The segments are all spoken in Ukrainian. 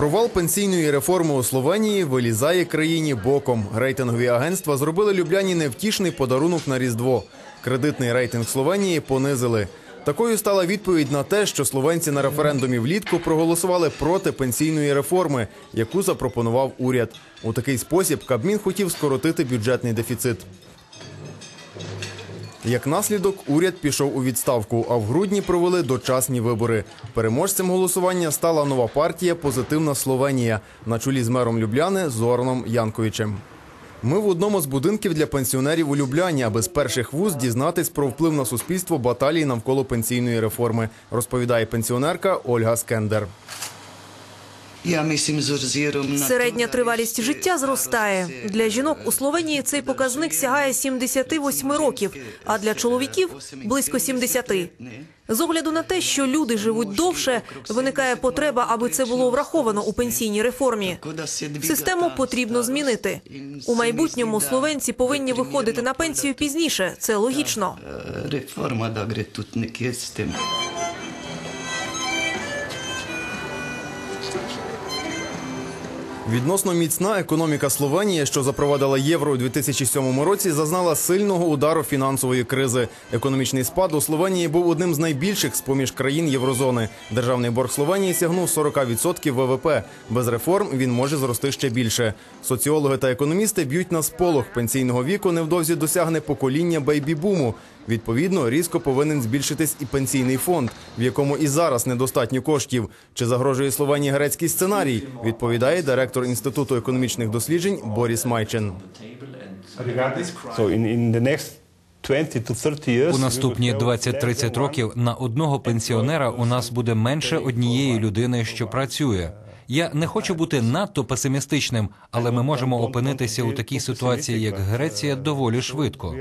Провал пенсійної реформи у Словенії вилізає країні боком. Рейтингові агентства зробили Любляні невтішний подарунок на Різдво. Кредитний рейтинг Словенії понизили. Такою стала відповідь на те, що словенці на референдумі влітку проголосували проти пенсійної реформи, яку запропонував уряд. У такий спосіб Кабмін хотів скоротити бюджетний дефіцит. Як наслідок, уряд пішов у відставку, а в грудні провели дочасні вибори. Переможцем голосування стала нова партія Позитивна Словенія на чолі з мером Любляни Зораном Янковичем. Ми в одному з будинків для пенсіонерів у Любляні, аби з перших вуз дізнатись про вплив на суспільство баталії навколо пенсійної реформи, розповідає пенсіонерка Ольга Скендер. Я мислим з озіром на Середня тривалість життя зростає. Для жінок у Словенії цей показник сягає 78 років, а для чоловіків близько 70. З огляду на те, що люди живуть довше, виникає потреба, аби це було враховано у пенсійній реформі. Систему потрібно змінити. У майбутньому словенці повинні виходити на пенсію пізніше. Це логічно. Реформа добре тут не кистим. Відносно міцна економіка Словенії, що запровадила євро у 2007 році, зазнала сильного удару фінансової кризи. Економічний спад у Словенії був одним з найбільших з поміж країн єврозони. Державний борг Словенії сягнув 40% ВВП. Без реформ він може зрости ще більше. Соціологи та економісти б'ють на сполох пенсійного віку. Невдовзі досягне покоління бейбі-буму. Відповідно, різко повинен збільшитись і пенсійний фонд, в якому і зараз недостатньо коштів. Чи загрожує Словенії грецький сценарій? Відповідає директор інституту економічних досліджень Боріс Майчен. So in, in the next 20 to 30 years, У наступні 20-30 років на одного пенсіонера у нас буде менше однієї людини, що працює. Я не хочу бути надто песимістичним, але ми можемо опинитися у такій ситуації, як Греція, доволі швидко.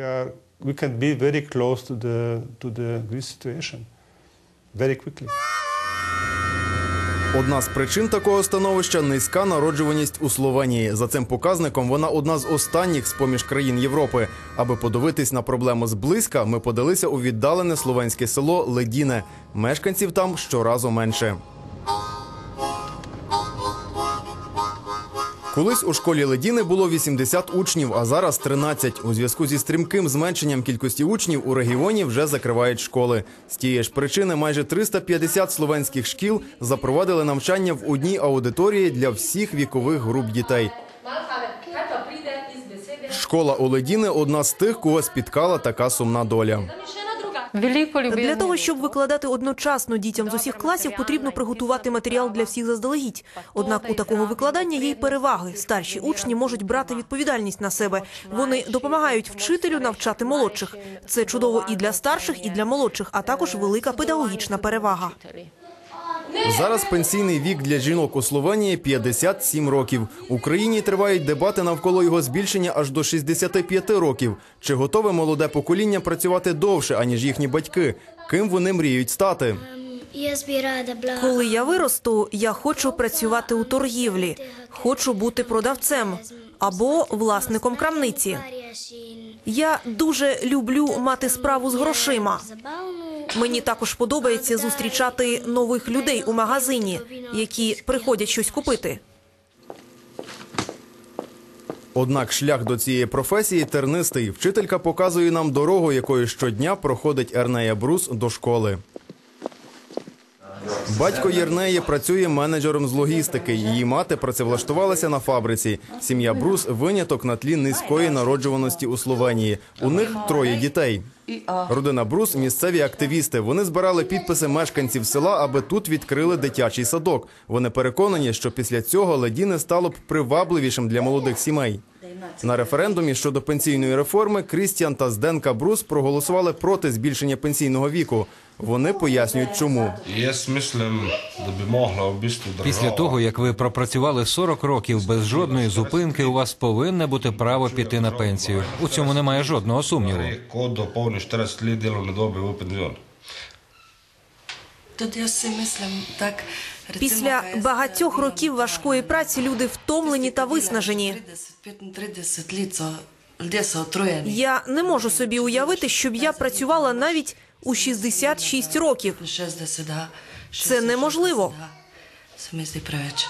We, can be very close to the, to the Greece situation very quickly. Одна з причин такого становища низька народжуваність у Словенії. За цим показником вона одна з останніх з поміж країн Європи. Аби подивитись на проблему зблизька, ми подалися у віддалене словенське село Ледіне. Мешканців там щоразу менше. Колись у школі Ледіни було 80 учнів, а зараз 13. У зв'язку зі стрімким зменшенням кількості учнів у регіоні вже закривають школи. З тієї ж причини майже 350 словенських шкіл запровадили навчання в одній аудиторії для всіх вікових груп дітей. Школа у Ледіни – одна з тих, кого спіткала така сумна доля. Для того, щоб викладати одночасно дітям з усіх класів, потрібно приготувати матеріал для всіх заздалегідь. Однак у такого викладання є й переваги. Старші учні можуть брати відповідальність на себе. Вони допомагають вчителю навчати молодших. Це чудово і для старших, і для молодших, а також велика педагогічна перевага. Зараз пенсійний вік для жінок у Словенії 57 років. В Україні тривають дебати навколо його збільшення аж до 65 років. Чи готове молоде покоління працювати довше, аніж їхні батьки? Ким вони мріють стати? Коли я виросту, я хочу працювати у торгівлі, хочу бути продавцем або власником крамниці. Я дуже люблю мати справу з грошима. Мені також подобається зустрічати нових людей у магазині, які приходять щось купити. Однак шлях до цієї професії тернистий. Вчителька показує нам дорогу, якою щодня проходить Ернея Брус до школи. Батько Єрнеї працює менеджером з логістики. Її мати працевлаштувалася на фабриці. Сім'я Брус виняток на тлі низької народжуваності у Словенії. У них троє дітей. Родина Брус місцеві активісти. Вони збирали підписи мешканців села, аби тут відкрили дитячий садок. Вони переконані, що після цього ледіне стало б привабливішим для молодих сімей. На референдумі щодо пенсійної реформи Крістіан та Зденка Брус проголосували проти збільшення пенсійного віку. Вони пояснюють, чому. Після того, як ви пропрацювали 40 років без жодної зупинки, у вас повинне бути право піти на пенсію. У цьому немає жодного сумніву. Після багатьох років важкої праці люди втомлені та виснажені. 30-35 літ, so ljudje so utrujeni. Я не можу собі уявити, щоб я працювала навіть у 66 років. 60. Це неможливо. 60, Це мені здається preveč.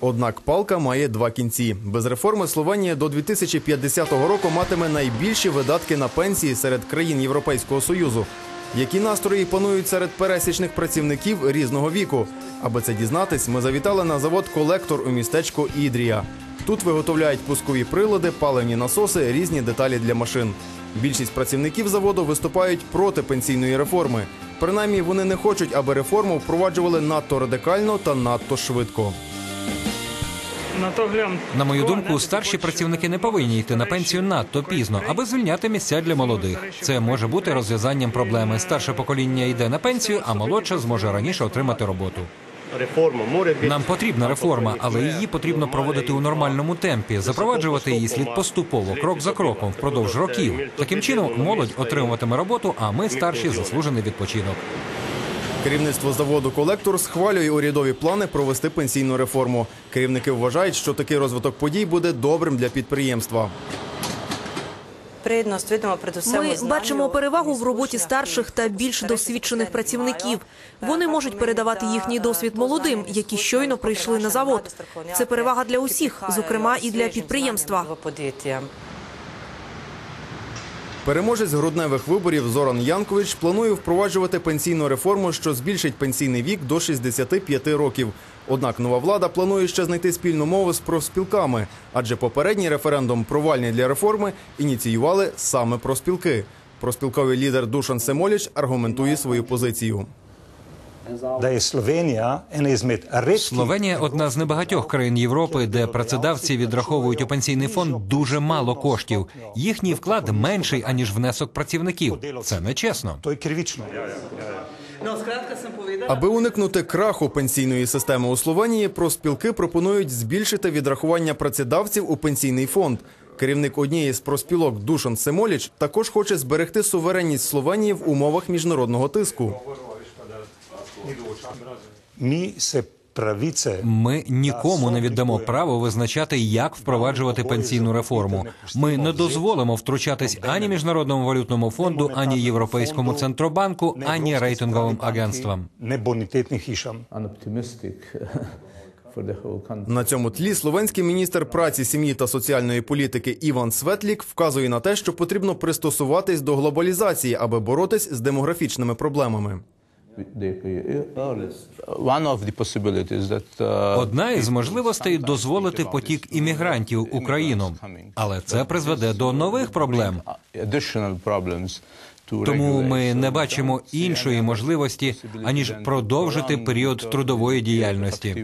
Однак палка має два кінці. Без реформи Словенія до 2050 року матиме найбільші видатки на пенсії серед країн Європейського Союзу. Які настрої панують серед пересічних працівників різного віку? Аби це дізнатись, ми завітали на завод колектор у містечко Ідрія. Тут виготовляють пускові прилади, паливні насоси, різні деталі для машин. Більшість працівників заводу виступають проти пенсійної реформи. Принаймні, вони не хочуть, аби реформу впроваджували надто радикально та надто швидко. На мою думку, старші працівники не повинні йти на пенсію надто пізно, аби звільняти місця для молодих. Це може бути розв'язанням проблеми. Старше покоління йде на пенсію, а молодше зможе раніше отримати роботу. Нам потрібна реформа, але її потрібно проводити у нормальному темпі. Запроваджувати її слід поступово, крок за кроком, впродовж років. Таким чином, молодь отримуватиме роботу, а ми старші заслужений відпочинок. Керівництво заводу колектор схвалює урядові плани провести пенсійну реформу. Керівники вважають, що такий розвиток подій буде добрим для підприємства. Ми бачимо перевагу в роботі старших та більш досвідчених працівників. Вони можуть передавати їхній досвід молодим, які щойно прийшли на завод. Це перевага для усіх, зокрема і для підприємства. Переможець грудневих виборів Зоран Янкович планує впроваджувати пенсійну реформу, що збільшить пенсійний вік до 65 років. Однак нова влада планує ще знайти спільну мову з профспілками, адже попередній референдум, провальний для реформи, ініціювали саме профспілки. Проспілковий лідер Душан Семоліч аргументує свою позицію. Словенія одна з небагатьох країн Європи, де працедавці відраховують у пенсійний фонд дуже мало коштів. Їхній вклад менший аніж внесок працівників. Це нечесно. Je krivično. Аби уникнути краху пенсійної системи у Словенії, профспілки пропонують збільшити відрахування працедавців у пенсійний фонд. Керівник однієї з профспілок Душан Семоліч також хоче зберегти суверенність Словенії в умовах міжнародного тиску. Se pravice Ми нікому не віддамо право визначати, як впроваджувати пенсійну реформу. Ми не дозволимо втручатись ані міжнародному валютному фонду, ані європейському центробанку, ані рейтинговим агентствам. На цьому тлі словенський міністр праці, сім'ї та соціальної політики Іван Светлік вказує на те, що потрібно пристосуватись до глобалізації, аби боротись з демографічними проблемами. The- One of the possibilities that uh, Одна із можливостей дозволити потік іммігрантів Україну, але це призведе до нових проблем. Тому ми не бачимо іншої можливості аніж продовжити період трудової діяльності.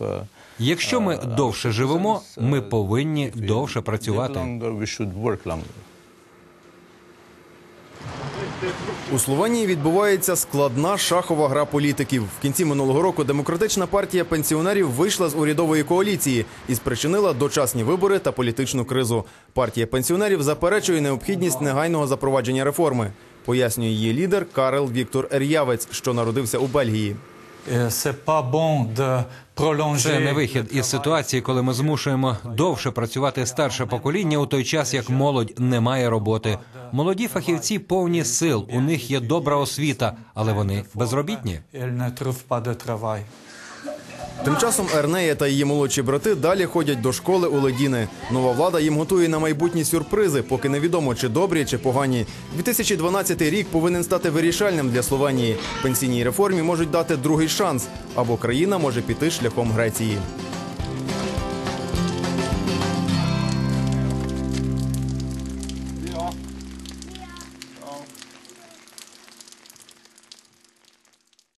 uh, Якщо ми uh, довше живемо, ми uh, повинні довше працювати. У Словенії відбувається складна шахова гра політиків. В кінці минулого року демократична партія пенсіонерів вийшла з урядової коаліції і спричинила дочасні вибори та політичну кризу. Партія пенсіонерів заперечує необхідність негайного запровадження реформи. Пояснює її лідер Карел Віктор Ер'явець, що народився у Бельгії. Це не вихід із ситуації, коли ми змушуємо довше працювати старше покоління у той час, як молодь не має роботи. Молоді фахівці повні сил, у них є добра освіта, але вони безробітні. Тим часом Ернея та її молодші брати далі ходять до школи у Ледіни. Нова влада їм готує на майбутні сюрпризи, поки невідомо чи добрі, чи погані. 2012 рік повинен стати вирішальним для Словенії. Пенсійній реформі можуть дати другий шанс, або країна може піти шляхом Греції.